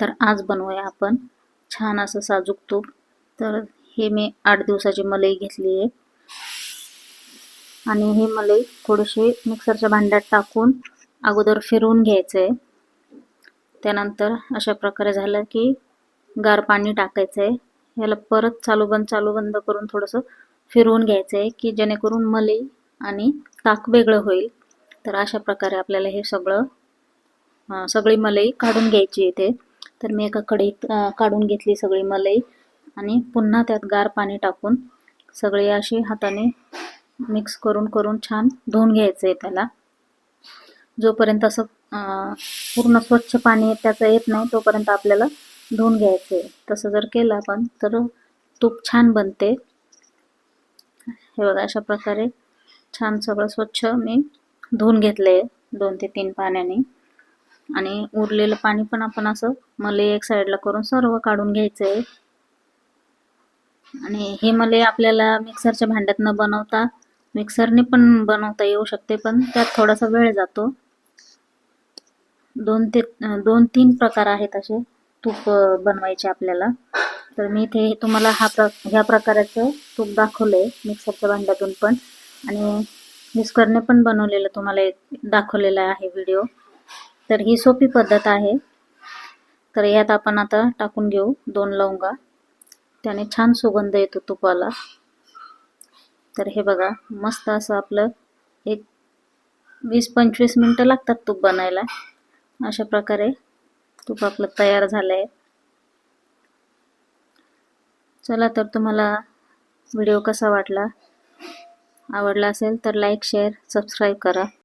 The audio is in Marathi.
तर आज बनवूया आपण. छान असं साजूक तूप. तर हे मी आठ दिवसाची मलई घेतली आहे. आणि हे मलई थोडीशी मिक्सरच्या भांड्यात टाकून अगोदर फिरवून घ्यायचं आहे त्यानंतर अशा प्रकारे झालं की गार पाणी टाकायचं आहे याला परत चालू बंद चालू बंद करून थोडंसं फिरवून घ्यायचं आहे की जेणेकरून मलई आणि ताक वेगळं होईल. तर अशा प्रकारे आपल्याला हे सगळं सगळी मलई काढून घ्यायची इथे. तर मी एका कढईत काढून घेतली सगळी मलई आणि पुन्हा त्यात गार पाणी टाकून सगळी अशी हाताने मिक्स करून करून छान धुवून घ्यायचं आहे त्याला. जोपर्यंत असं पूर्ण स्वच्छ पाणी त्याचं येत नाही तोपर्यंत आपल्याला धुवून घ्यायचं आहे तसं जर केलं आपण तर तूप छान बनते. हे बघा अशा प्रकारे छान सगळं स्वच्छ मी धुवून घेतलं आहे दोन ते तीन पाण्याने. आणि उरलेलं पाणी पण आपण असं मले एक साईडला करून सर्व काढून घ्यायचं आहे आणि हे मले आपल्याला मिक्सरच्या भांड्यात न बनवता मिक्सरने पण बनवता येऊ शकते पण त्यात थोडासा वेळ जातो. दोन ते दोन तीन प्रकार आहेत असे तूप बनवायचे आपल्याला. तर मी इथे तुम्हाला हा प्र ह्या प्रकाराचं तूप दाखवलं आहे मिक्सरच्या भांड्यातून पण. आणि मिक्सरने पण बनवलेलं तुम्हाला दाखवलेला आहे व्हिडिओ तर ही सोपी पद्धत आहे. तर यात आपण आता टाकून घेऊ दोन लवंगा. त्याने छान सुगंध येतो तुपाला. तर हे बघा मस्त असं आपलं एक वीस पंचवीस मिनटं लागतात तूप बनायला. अशा प्रकारे तूप आपलं तयार झालं आहे चला तर तुम्हाला व्हिडिओ कसा वाटला? आवडला असेल तर लाईक शेअर सबस्क्राईब करा.